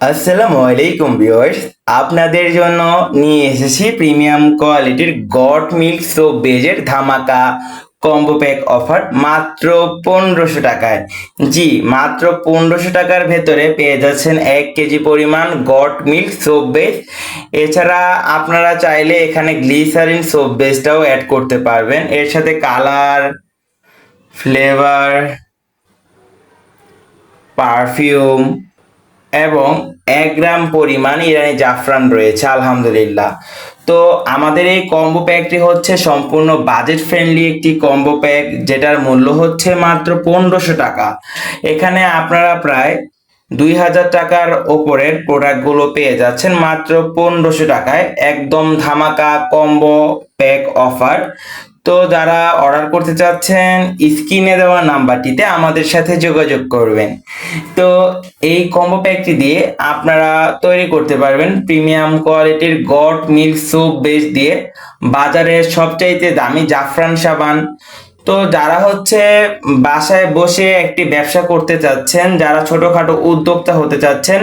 আসসালামু আলাইকুম ভিউয়ার্স, আপনাদের জন্য নিয়ে এসেছি প্রিমিয়াম কোয়ালিটির গট মিল্ক সোপ বেজের ধামাকা কম্বো প্যাক অফার মাত্র পনেরোশো টাকায়। জি, মাত্র পনেরোশো টাকার ভেতরে পেয়ে যাচ্ছেন এক কেজি পরিমাণ গট মিল্ক সোপ বেজ এছাড়া আপনারা চাইলে এখানে গ্লিসারিন সোপ বেজটাও অ্যাড করতে পারবেন। এর সাথে কালার ফ্লেভার পারফিউম এবং এক গ্রাম পরিমাণ ইরানি জাফরান রয়েছে, আলহামদুলিল্লাহ। তো আমাদের এই কম্বো প্যাকটি হচ্ছে সম্পূর্ণ বাজেট ফ্রেন্ডলি একটি কম্বো প্যাক, যেটার মূল্য হচ্ছে মাত্র পনেরোশো টাকা। এখানে আপনারা প্রায় দুই হাজার টাকার ওপরের প্রোডাক্টগুলো পেয়ে যাচ্ছেন মাত্র পনেরোশো টাকায়। একদম ধামাকা কম্বো প্যাক অফার তো যারা অর্ডার করতে চাচ্ছেন স্ক্রিনে দেওয়া নাম্বারটিতে আমাদের সাথে যোগাযোগ করবেন। তো এই কম্বো প্যাকটি দিয়ে আপনারা তৈরি করতে পারবেন প্রিমিয়াম কোয়ালিটির গট মিল্ক সোপ বেস দিয়ে। বাজারের সবচাইতে দামি জাফরান সাবান। তো যারা হচ্ছে বাসায় বসে একটি ব্যবসা করতে চাচ্ছেন, যারা ছোটখাটো উদ্যোক্তা হতে চাচ্ছেন,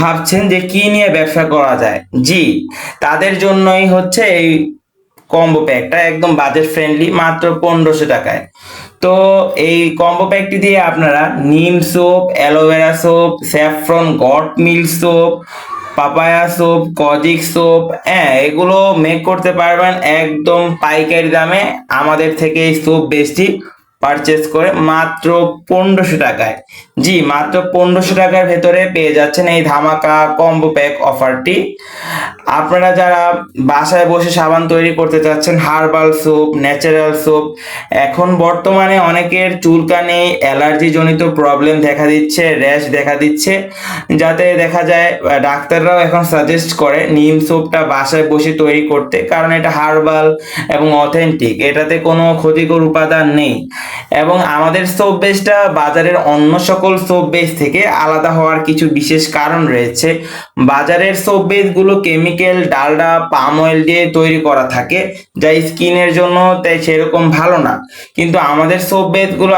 ভাবছেন যে কি নিয়ে ব্যবসা করা যায়? জি, তাদের জন্যই হচ্ছে এই কম্বো প্যাকটা একদম বাজেট ফ্রেন্ডলি মাত্র পনেরোশো টাকায়। তো এই কম্বো প্যাকটি দিয়ে আপনারা neem soap aloe vera soap saffron goat milk soap papaya soap kojic soap হ্যাঁ এগুলো মেক করতে পারবেন একদম পাইকারি দামে আমাদের থেকে এই সোপ বেশি পারচেস করে মাত্র পনেরোশো টাকায়। জি, মাত্র পনেরোশো টাকার ভেতরে পেয়ে যাচ্ছেন এই ধামাকা কম্বো প্যাক অফারটি আপনারা যারা বাসায় বসে সাবান তৈরি করতে চাচ্ছেন, হার্বাল সোপ, ন্যাচারাল সোপ, এখন বর্তমানে অনেকের চুলকানি অ্যালার্জি জনিত প্রবলেম দেখা দিচ্ছে, র্যাশ দেখা দিচ্ছে। যাতে দেখা যায় ডাক্তাররাও এখন সাজেস্ট করে নিম সোপটা বাসায় বসে তৈরি করতে। কারণ এটা হার্বাল এবং অথেন্টিক এটাতে কোনো ক্ষতিকর উপাদান নেই। এবং আমাদের সোপ বেসটা বাজারের অন্য সকল সোপ বেস থেকে আলাদা হওয়ার কিছু বিশেষ কারণ রয়েছে। বাজারের সোপ বেসগুলো কেমিক্যাল ডালডা পাম অয়েল দিয়ে তৈরি করা থাকে, যা স্কিনের জন্য তাই সেরকম ভালো না। কিন্তু আমাদের সোপ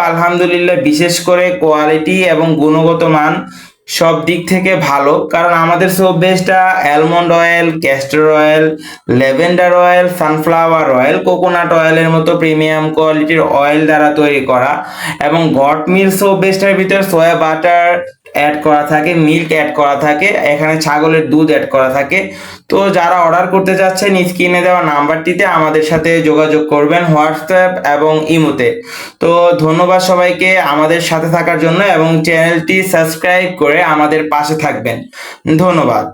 আলহামদুলিল্লাহ বিশেষ করে কোয়ালিটি এবং গুণগত মান সব দিক থেকে ভালো, কারণ আমাদের সোপ বেসটা almond oil castor oil lavender oil sunflower oil coconut অয়েলের মতো প্রিমিয়াম কোয়ালিটির অয়েল দ্বারা তৈরি করা এবং গট মিল সোপ বেসটার ভিতর সোয়া বাটার অ্যাড করা থাকে মিল্ক অ্যাড করা থাকে, এখানে ছাগলের দুধ অ্যাড করা থাকে। তো যারা অর্ডার করতে চাচ্ছেন স্ক্রিনে দেওয়া নাম্বারটিতে আমাদের সাথে যোগাযোগ করবেন হোয়াটসঅ্যাপ এবং ইমোতে। তো ধন্যবাদ সবাইকে আমাদের সাথে থাকার জন্য এবং চ্যানেলটি সাবস্ক্রাইব করে আমাদের পাশে থাকবেন। ধন্যবাদ।